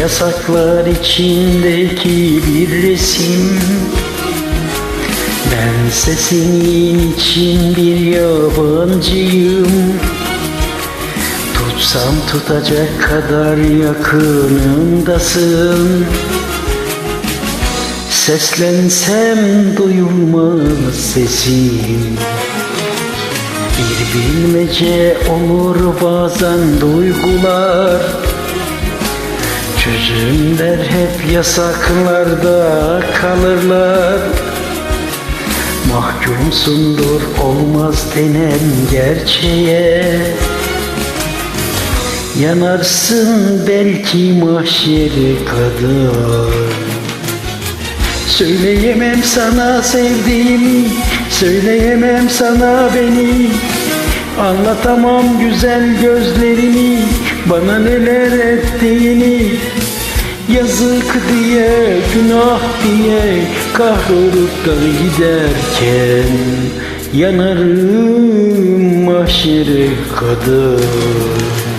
Yasaklar içindeki bir resim. Bense senin için bir yabancıyım. Tutsam tutacak kadar yakınımdasın. Seslensem duyulmaz sesim Bir bilmece olur bazen duygular Çözümler hep yasaklarda kalırlar. Mahkumsundur olmaz denen gerçeğe. Yanarsın belki mahşeri kadar Söyleyemem sana sevdiğimi Söyleyemem sana beni. Anlatamam güzel gözlerini Bana neler ettiğini Yazık diye, günah diye Kahrolup da giderken Yanarım mahşere kadar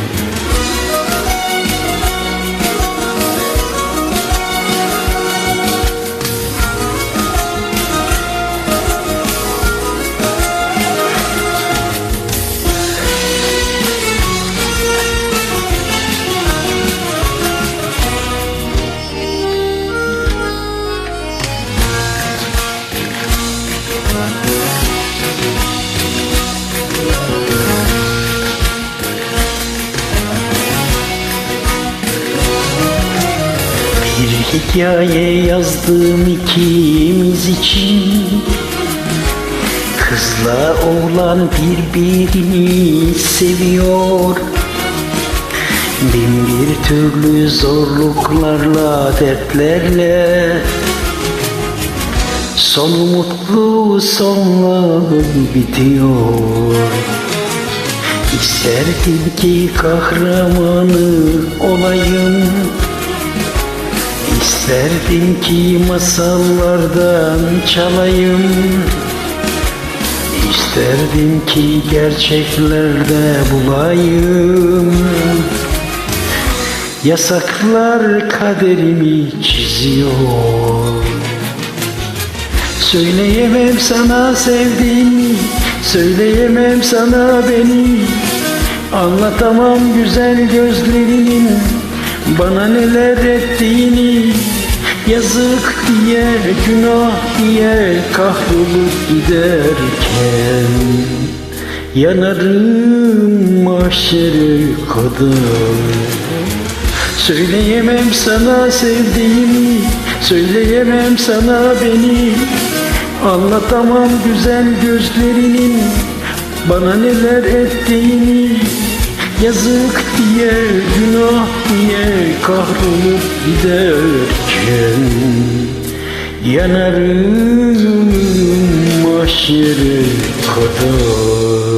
hikaye yazdım ikimiz için. Kızla oğlan birbirini seviyor. Bin bir türlü zorluklarla, dertlerle. Sonu mutlu sonla bitiyor. İsterdim ki kahramanı olayım İsterdim ki masallardan çalayım. İsterdim ki gerçeklerde bulayım. Yasaklar kaderimi çiziyor. Söyleyemem sana sevdiğimi Söyleyemem sana beni. Anlatamam güzel gözlerinin Bana neler ettiğini Yazık diye, günah diye Kahrolup giderken Yanarım mahşere kadar Söyleyemem sana sevdiğimi Söyleyemem sana beni. Anlatamam güzel gözlerinin Bana neler ettiğini Yazık diye, günah diye Kahrolup giderken Yanarım mahşere kadar